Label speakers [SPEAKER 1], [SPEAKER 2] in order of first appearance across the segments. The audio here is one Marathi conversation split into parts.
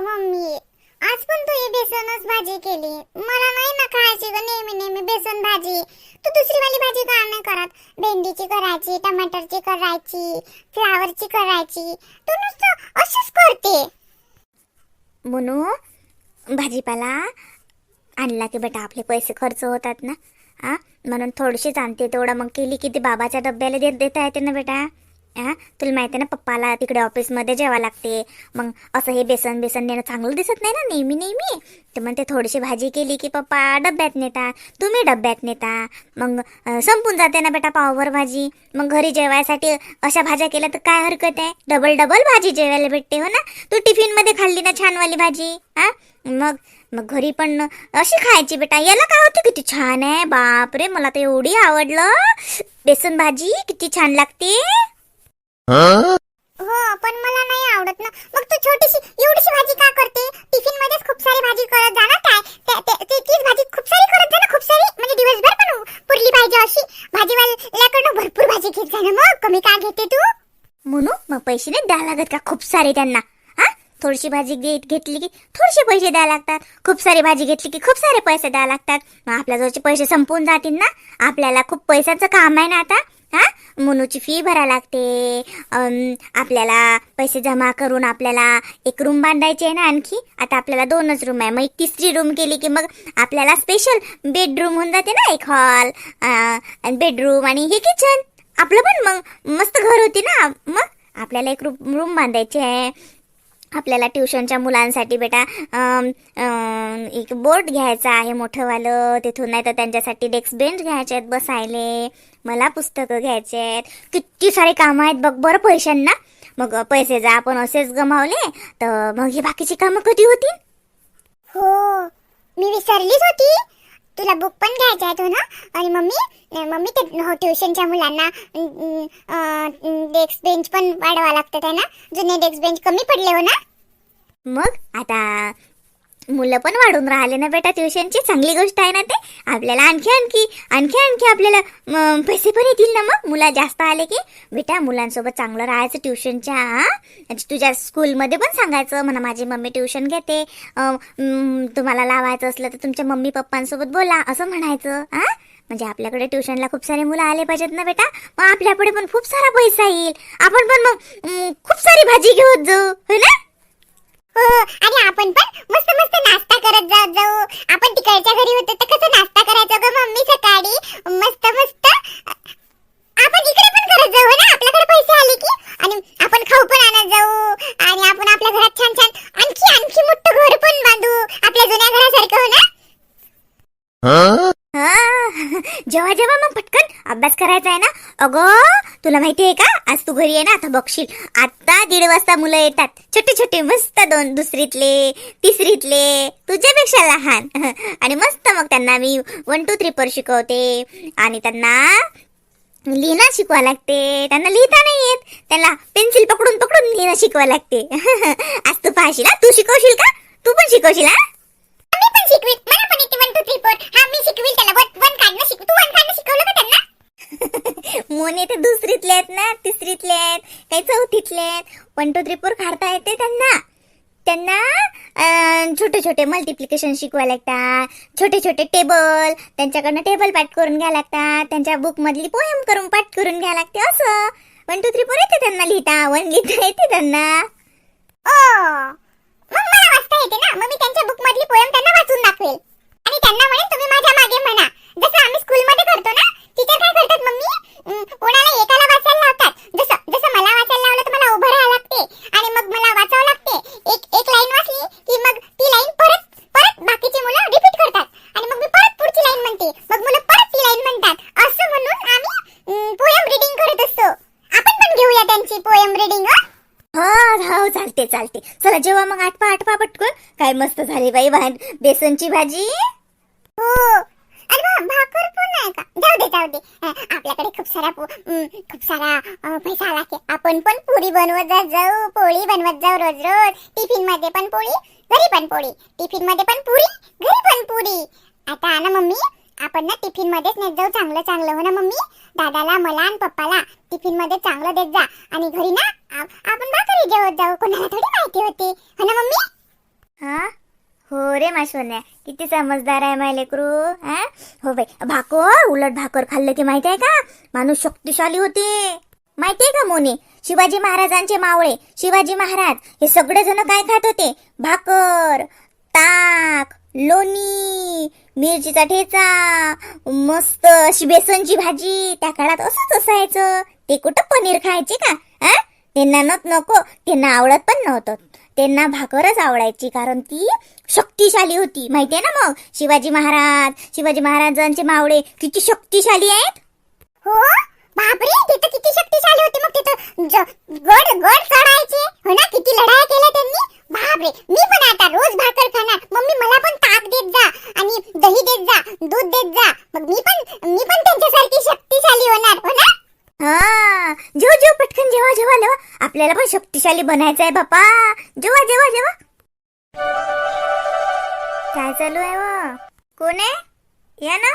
[SPEAKER 1] मम्मी आज पण तू बेसनच भाजी केली. मला नाही ना खायची ग नेहमी नेहमी बेसन भाजी. तू दुसरी वाली भाजी का नाही करत? भेंडीची करायची टमाटरची करायची फ्लावरची करायची. तू नुसतं अशीच करते.
[SPEAKER 2] म्हणू भाजीपाला आणला की बेटा आपले पैसे खर्च होतात ना? हा म्हणून थोडीशीच आणते तेवढं. मग केली की ती बाबाच्या डब्याला देत देता येते ना बेटा? हा? तुला माहिती आहे ना पप्पाला तिकडे ऑफिसमध्ये जेवा लागते. मग असं हे बेसन बेसन नेणं चांगलं दिसत नाही ना नेहमी नेहमी? तर मग ते थोडीशी भाजी केली की पप्पा डब्यात नेता तुम्ही डब्यात नेता. मग संपून जाते ना बेटा पावभर भाजी. मग घरी जेवायसाठी अशा भाज्या केल्या तर काय हरकत आहे? डबल डबल भाजी जेवायला भेटते हो ना? तू टिफिनमध्ये खाल्ली ना छानवाली भाजी हा? मग मग घरी पण अशी खायची बेटा. याला काय होतं? किती छान आहे बापरे मला तर एवढी आवडलं. बेसन भाजी किती छान लागते.
[SPEAKER 1] हो पण मला नाही आवडत ना. मग तू छोटीशी एवढीशी भाजी का करते? टिफिन मध्येच खूप सारी भाजी करत जा ना काय? त्या- त्या- ती- तीच भाजी खूप सारी करत जा ना खूप सारी. म्हणजे दिवसभर पण पुरली पाहिजे अशी. भाजीवाल्याकडनं भरपूर भाजी घेत जा ना मग. कमी का घेते तू?
[SPEAKER 2] म्हणू मग पैसे नाही द्यायला लागत का? खूप सारे त्यांना. हा? थोडीशी भाजी घेत घेतली की थोडेसे पैसे द्यावे लागतात. खूप सारी भाजी घेतली की खूप सारे पैसे द्यावे लागतात. मग आपल्या जवळचे पैसे संपून जातील ना. आपल्याला खूप पैशाचं काम आहे ना आता. हा? मुनूची फी भरा लागते. आपल्याला पैसे जमा करून आपल्याला एक रूम बांधायची आहे ना आणखी? आता आपल्याला दोनच रूम आहे. मग एक तिसरी रूम केली की मग आपल्याला स्पेशल बेडरूम होऊन जाते ना एक हॉल बेडरूम आणि हे किचन आपलं पण मग मस्त घर होती ना. मग आपल्याला एक रूम रूम बांधायची आहे. आपल्याला ट्युशनच्या मुलांसाठी बेटा एक बोर्ड घ्यायचा आहे मोठंवालं. तिथून नाही तर त्यांच्यासाठी डेस्क बेंच घ्यायचे आहेत बसायले. मला पुस्तकं घ्यायचे आहेत. किती सारे कामं आहेत बघ बरं पैशांना. मग पैसे जा आपण असेच गमावले तर मग ही बाकीची कामं कधी होतील?
[SPEAKER 1] हो मी विसरलीच होती. तुला बुक पण घ्यायच्या आहे तू ना? आणि मम्मी मम्मी ते हो ट्युशनच्या मुलांना डेस्क बेंच पण वाढवा लागतात आहे ना? जुने डेस्क बेंच कमी पडले हो ना?
[SPEAKER 2] मग आता मुलं पण वाढून राहिले ना बेटा. ट्युशनची चांगली गोष्ट आहे ना ते. आपल्याला आणखी आणखी आणखी आणखी आपल्याला पैसे पण येतील ना मग. मुलं जास्त आले की. बेटा मुलांसोबत चांगलं राहायचं ट्युशनच्या तुझ्या स्कूलमध्ये पण सांगायचं म्हणा. माझी मम्मी ट्युशन घेते. तुम्हाला लावायचं असलं तर तुमच्या मम्मी पप्पांसोबत बोला. असं म्हणायचं हा? म्हणजे आपल्याकडे ट्युशनला खूप सारे मुलं आले पाहिजेत ना बेटा. मग आपल्याकडे पण खूप सारा पैसा येईल. आपण पण मग खूप सारी भाजी घेऊन जाऊ. हो ना?
[SPEAKER 1] हो आणि आपण पण मस्त मस्त नाश्ता करत जात जाऊ. आपण तिकडच्या घरी होतो तर कसं नाश्ता करायचा ग मम्मी सकाळी? मस्त मस्त. आपण इकडे पण करत जाऊ हो ना? आपल्याकडे पैसे आले की? आणि आपण खाऊ पण आणत जाऊ. आणि आपण आपल्या घरात छान छान आणखी आणखी मोठं घर पण बांधू. आपल्या जुन्या घरासारखं हो ना?
[SPEAKER 2] हा, जेव्हा जेव्हा मग पटकन अभ्यास करायचा आहे ना? अगं तुला माहिती आहे का? आज तू घरी आहे ना आता बघशील. आता दीड वाजता मुलं येतात. छोटे छोटे मस्त दोन दुसरीतले तिसरीतले. तुझ्यापेक्षा लहान. आणि मस्त मग त्यांना मी वन टू थ्री पर शिकवते. आणि त्यांना लिहिणं शिकवा लागते. त्यांना लिहिता नाही येत. त्यांना पेन्सिल पकडून पकडून लिहिणं शिकवा लागते. आज तू पाहशील तू शिकवशील का? तू पण शिकवशील हा?
[SPEAKER 1] मी पण शिकवील मला पण येते वन टू थ्री फोर हा मी शिकवील त्याला. वन वन काढणं शिक तू वन काढणं शिकवलं का त्यांना
[SPEAKER 2] मोने ते दुसरीतले आहेत ना तिसरीतले आहेत काही चौथीतले आहेत. वन टू थ्री फोर काढता येते त्यांना. त्यांना छोटे छोटे मल्टिप्लिकेशन शिकवायला लागतात. छोटे छोटे टेबल त्यांच्याकडनं टेबल पाठ करून घ्या लागतात. त्यांच्या बुक मधली पोयम करून पाठ करून घ्या लागते असं. वन टू थ्री फोर येते त्यांना लिहिता. वन लिहिता येते त्यांना.
[SPEAKER 1] ओ मग मला वाचता येते ना. मग मी त्यांच्या बुक मधली पोयम त्यांना वाचून दाखवेल. आणि त्यांना म्हणेन तुम्ही माझ्या मागे म्हणा. जसं आम्ही स्कूल मध्ये करतो ना टीचर काय करतात मम्मी? कोणाला एकाला वाचायला लावतात. जसं जसं मला वाचायला लावलं तर मला उभं राहावं लागते. आणि मग मला वाचावं लागते. एक एक लाईन वाचली की मग ती लाईन परत परत बाकीची मुलं रिपीट करतात. आणि मग मी परत पुढची लाईन म्हणते. मग मुलं परत ती लाईन म्हणतात. असं म्हणून आम्ही पोयम रिडिंग करत असतो. आपण पण घेऊया त्यांची पोयम रिडिंग
[SPEAKER 2] हो? हो चालते चालते. चला जेव्हा मग आठपा आठपा पटकन. काय मस्त झाली बाई भान बेसनची भाजी.
[SPEAKER 1] हो. अरे भाकर पण आहे का? जाऊ दे जाऊ दे. आपल्याकडे खूप सारा खूप सारा पैसा आला की आपण पण पुरी बनवत जाऊ. पोळी बनवत जाऊ रोज रोज. टिफिनमध्ये पण पोळी घरी पण पोळी. टिफिनमध्ये पण पुरी घरी पण पुरी. आता ना मम्मी? आपण ना टिफिन मध्येच नेत जाऊ. चांगलं चांगलं. हो ना मम्मी? दादाला मला आणि पप्पाला टिफिनमध्ये चांगलं देत जा. आणि घरी ना आपण भाकरी जेवत जाऊ. कोणाला थोडी माहिती होती? हो ना मम्मी?
[SPEAKER 2] हा? हो रे माश्वन्या किती समजदार आहे माय लेकरू हा? हो बाई भाकर उलट भाकर खाल्लं की माहिती आहे का? माणूस शक्तिशाली होते. माहिती आहे का मोने? शिवाजी महाराजांचे मावळे शिवाजी महाराज हे सगळे जण काय खात होते? भाकर ताक लोणी मिरचीचा ठेचा मस्त अशी बेसनची भाजी त्या काळात असंच असायचं. ते कुठं पनीर खायचे का? हा? त्यांना नको त्यांना आवडत पण नव्हतं. त्यांना भाकरच आवडायची कारण ती शक्तिशाली होती. माहितीये ना मग? शिवाजी महाराज शिवाजी महाराजांचे मावळे किती शक्तिशाली आहेत?
[SPEAKER 1] हो? बापरे! ते तर किती शक्तिशाली होते मग तिथं. गड गड चढायचे हो ना? किती लढाया केल्या त्यांनी. बापरे! मी पण आता रोज भाकर खाणार. मम्मी मला पण ताक देत जा. आणि दही देत जा. दूध देत जा. मग मी पण मी पण त्यांच्यासारखी शक्तिशाली होणार. हो ना?
[SPEAKER 2] हा. जेव्हा जेव्हा पटकन जेव्हा जेव्हा आपल्याला पण शक्तिशाली बनायचं आहे बापा. जेवा जेवा जेवा. काय चालू आहे व? कोण आहे? या ना.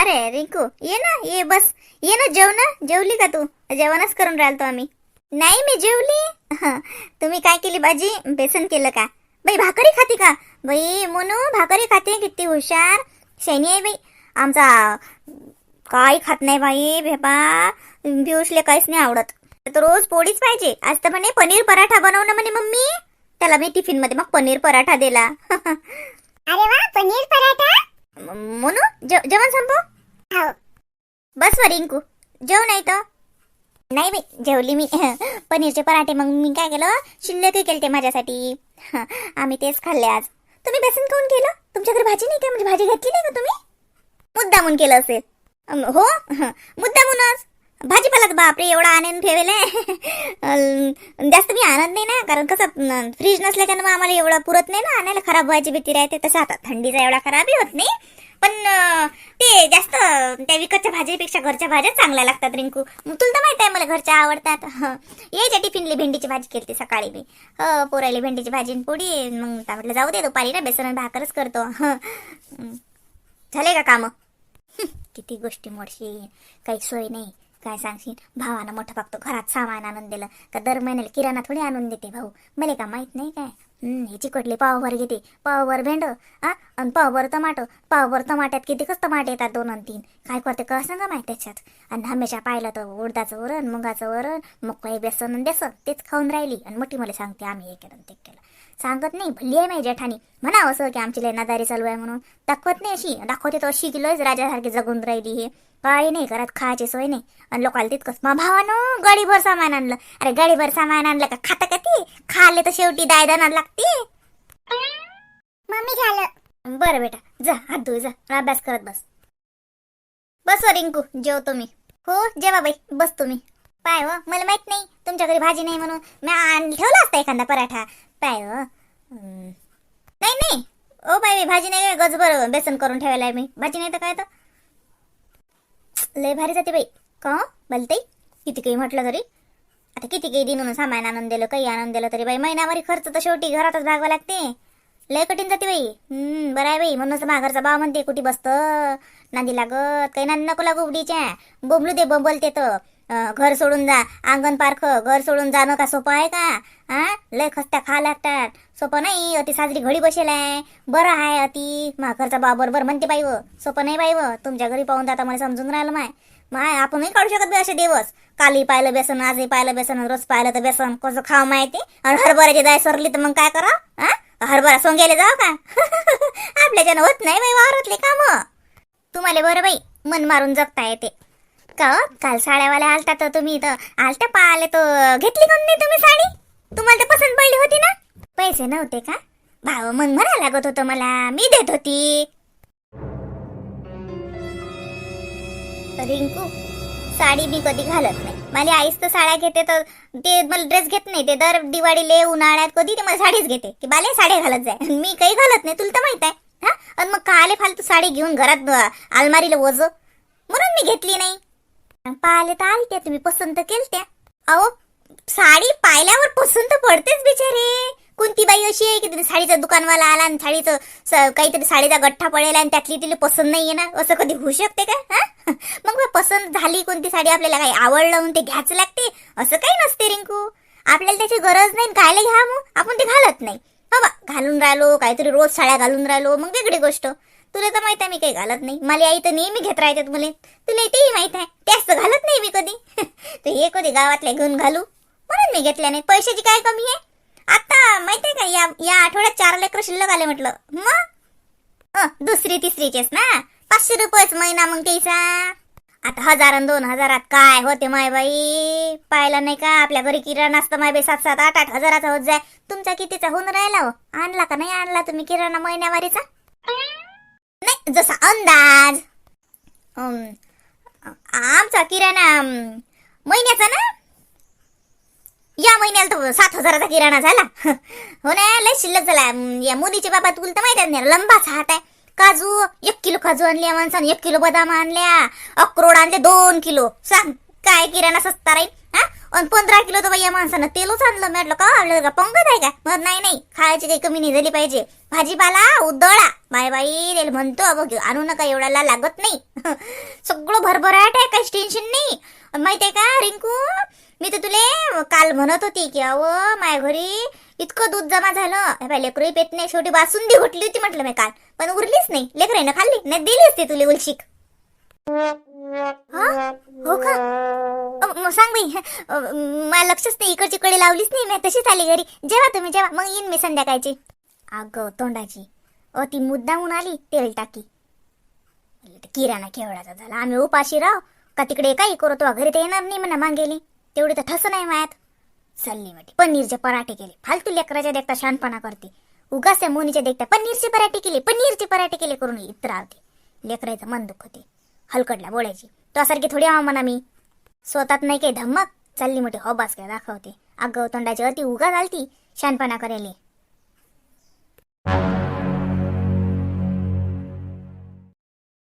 [SPEAKER 2] अरे रिंकू ये ना ये बस. ये ना जेव ना. जेवली का तू? जेवणच करून राहिलो आम्ही. नाही मी जेवली. तुम्ही काय केली भाजी? बेसन केलं का? बाई भाकरी खाते का? बाई मोनू भाकरी खाते. किती हुशार. शैनी आहे बाई. आमचा काही खात नाही बाई भेपा. पियुषले काहीच नाही आवडत. तर रोज पोळीच पाहिजे. आज तर म्हणे पनीर पराठा बनव ना म्हणे मम्मी. त्याला मी टिफिनमध्ये मग पनीर पराठा दिला.
[SPEAKER 1] अरे वा पनीर पराठा?
[SPEAKER 2] म- मोनू जेवण संपव.
[SPEAKER 1] हो.
[SPEAKER 2] बस वर रिंकू जेव नाही तर नाही बाई जेवली मी. पनीरचे पराठे मग मी काय केलं? शिल्लक केले ते माझ्यासाठी. आम्ही तेच खाल्ले आज. तुम्ही बेसन काऊन केलं? तुमच्याकडे भाजी नाही का? म्हणजे भाजी घेतली नाही का तुम्ही? मुद्दामून केलं असेल. हो हं, मुद्दामूनच. भाजीपाला बापरे एवढा आणून ठेवलाय जास्त मी आणत नाही ना कारण कसं फ्रीज नसल्याच्यानं मग आम्हाला एवढं पुरत नाही ना आणायला खराब व्हायची भीती राहते. तसं आता थंडीचा एवढा खराबही होत नाही. पण ते जास्त त्या विकतच्या भाजीपेक्षा घरच्या भाज्या चांगल्या लागतात रिंकू. मग तुला तर माहीत आहे मला घरच्या आवडतात. यायच्या टिफिनली भेंडीची भाजी केली सकाळी मी. हो पोरायला भेंडीची भाजी पोडी मग काय म्हटलं जाऊ दे दुपारी ना बेसन भाकरच करतो. झाले का कामं? किती गोष्टी मोडशी काही सोय नाही. काय सांगशील? भावानं मोठं फक्त घरात सामान आणून दिलं. का दर महिन्याला किराणा थोडी आणून देते भाऊ? मला का माहीत नाही काय? हे चिकटले पावभर घेते. पावभर भेंड आ? आणि पावभर टमाटो. पावभर टमाट्यात किती कस टमाटे येतात दोन आणि तीन. काय करते का सांगा माहिती त्याच्यात? आणि हमेशा पाहिलं तर उडदाचं वरण मुगाचं वरण मग काही बेसन आणि बेसन तेच खाऊन राहिली. आणि मोठी मला सांगते आम्ही हे केलं ते केलं. सांगत नाही भल्ली आहे माझी जेठानी म्हणा असं की आमची लय नादारी चालू आहे म्हणून. दाखवत नाही अशी. दाखवते तर अशी किलोच राजासारखी जगून राहिली हे. काही नाही घरात खायची सोय नाही. आणि लोकांना तितकंच. मा भावानं गाडीभर सामान आणलं. अरे गाडीभर सामान आणलं का? खाता का ती? खाल्ले तर शेवटी दायदाना लागते.
[SPEAKER 1] मम्मी झालं.
[SPEAKER 2] बरं बेटा जा हात धुई जा. अभ्यास करत बस. बस व रिंकू जेवतो मी. हो जेवा बाई बस तुम्ही पाय हो मला माहीत नाही तुमच्या घरी भाजी नाही म्हणून मी आण ठेवला असता एखादा पराठा. पाय हं. नाही नाही. ओ बाई भाजी नाही गजबर बेसन करून ठेवायला मी. भाजी नाही तर काय तर? लय भारी जाते बाई. का हो? बलते किती काही म्हटलं तरी. आता किती काही दिन सामान आणून दिलं काही आणून दिलं तरी बाई महिनाभरी खर्च तर शेवटी घरातच भागवा लागते. लय कठीण जाते बाई. हम्म बरं आहे बाई. म्हणूनच माघरचा भाव म्हणते कुठे बसत? नांदी लागत काही नांदी नको लागू उडीच्या. बोबलू दे बोंबलते तर. घर सोडून जा. अंगण पारख घर सोडून जाणं का सोपं आहे का? हा? लय खस्त्या खा लागतात. सोपं नाही अति साजरी घडी बसेल आहे. बरं आहे अति. माघरचा बा बरोबर म्हणते बाई व. सोपं नाही बाई व. तुमच्या घरी पाहून जाता आता मला समजून राहिलं माय. माय आपणही काढू शकत बी असे दिवस. काली पाहिलं बेसन आजही पाहिलं बेसन रोज पाहिलं तर बेसन. कसं खाव माहिती? आणि हरभऱ्याची जाय सरली तर मग काय करा? हा? हरभरा सोंग्याला जाव का? आपल्याच्यानं होत नाही बाई वावरातले काम. तुम्हाला बरं बाई मन मारून जगता येते. का? हो? काल साड्यावाल्या आलता तर तुम्ही तर आलत्या पाहिले तर घेतली कोण नाही तुम्ही साडी? तुम्हाला तर पसंत पडली होती ना? पैसे नव्हते का? भाव मग म्हणा लागत होतं मला. मी देत होती. रिंकू साडी मी कधी घालत नाही. मला आईच तर साड्या घेते तर ते मला ड्रेस घेत नाही. ते दर दिवाळीले उन्हाळ्यात कधी ते मला साडीच घेते. की बाले साड्या घालत जाय. मी काही घालत नाही तुला तर माहीत आहे. हा? आणि मग काले फालतू साडी घेऊन घरात अलमारीला ओझ. म्हणून मी घेतली नाही. पाहिले तर आलत्या तुम्ही पसंत केलत्या. अहो साडी पाहिल्यावर पसंत पडतेच बिचारे. कोणती बाई अशी आहे की तिने साडीचा दुकानवाला आला आणि साडीचं काहीतरी साडीचा गठ्ठा पडेला आणि त्यातली तिला पसंत नाहीये ना? असं कधी होऊ शकते का? हा? मग बा पसंत झाली कोणती साडी आपल्याला काही आवडलं म्हणून ते घ्यायचं लागते? असं काही नसते रिंकू. आपल्याला त्याची गरज नाही घायला घ्या मग. आपण ते घालत नाही. हो बा घालून राहिलो काहीतरी रोज साड्या घालून राहिलो मग वेगळी गोष्ट. तुला तर माहीत आहे मी काही घालत नाही. मला आई तर नेहमी घेत राहतात मुले. तुला तेही माहीत आहे. त्याच तर घालत नाही मी कधी. तू हे कधी गावातल्या घेऊन घालू? म्हणून मी घेतल्या नाही. पैशाची काय कमी आहे? आता माहीत आहे का या या आठवड्यात चार लेकर शिल्लक आले म्हटलं. मग? अ, दुसरी तिसरीचेच ना? पाचशे रुपयेच महिना मग त्याचा. आता हजार आणि दोन हजारात काय होते माय बाई? पाहिला नाही का? आपल्या घरी किराणा असतं माय बाई. सात सात आठ आठ हजाराचा होत जाय. तुमचा कितीचा होऊन राहिला हो? आणला का नाही आणला तुम्ही किराणा महिन्यावारीचा? नाही जसा अंदाज. आमचा किराणा महिन्याचा ना? या महिन्याला तर सात हजाराचा किराणा झाला. हो ना लय शिल्लक झाला. या मोदीचे बाबा तुला तर माहिती आहे लंबाच हात आहे. काजू एक किलो काजू आणल्या माणसाने एक किलो बदाम आणल्या अक्रोड आणले दोन किलो. सांग काय किराणा सस्ता राहील? पण पंधरा किलो तर बाई या माणसानं तेलच आणलं. म्हटलं का आपलं का? पंगत आहे का? मग नाही नाही. खायची काही कमी नाही झाली पाहिजे. भाजीपाला उदळा. बाय बाई रेल म्हणतो बघ आणू नका एवढ्याला लागत नाही. सगळं भरभराट आहे काहीच टेन्शन नाही. माहिती माहितीये का रिंकू? मी तर तुले काल म्हणत होती की अव माझ्या घरी इतकं दूध जमा झालं. हे बाई लेकरही पेत नाही. शेवटी बासुंदी घुटली होती म्हटलं मी काल. पण उरलीच नाही. लेकराईनं खाल्ली? नाही दिली असते तुले उलशिक. हो का? सांग बाई. मला लक्षच नाही. इकडची कडे लावलीच नाही. मी तशीच आली घरी. जेव्हा तुम्ही जेव्हा मग येईन मी संध्याकाळची. अगं तोंडाची. अ ती मुद्दाहून आली तेल टाकी. किराणा केवढाचा झाला? आम्ही उपाशी राव. का तिकडे काही करतो घरी तर येणार नाही म्हणा मागेली. तेवढी तर ठस नाही मायात. चालली म्हणे पनीरचे पराठे केले. फालतू लेकराच्या देखता शहाणपणा करते. उगाच त्या मोनीच्या देखता पनीरचे पराठे केले. पनीरचे पराठे केले करून इतर आवते लेकराचं मन दुखते. हलकडला बोलायची. त्यासारखी थोडी आवा म्हणा मी. स्वतःत नाही काही धम्मक चालली मोठी. हो, हॉबास काय दाखवते. अगं तोंडाची अति उगा झालती शानपणा करेली.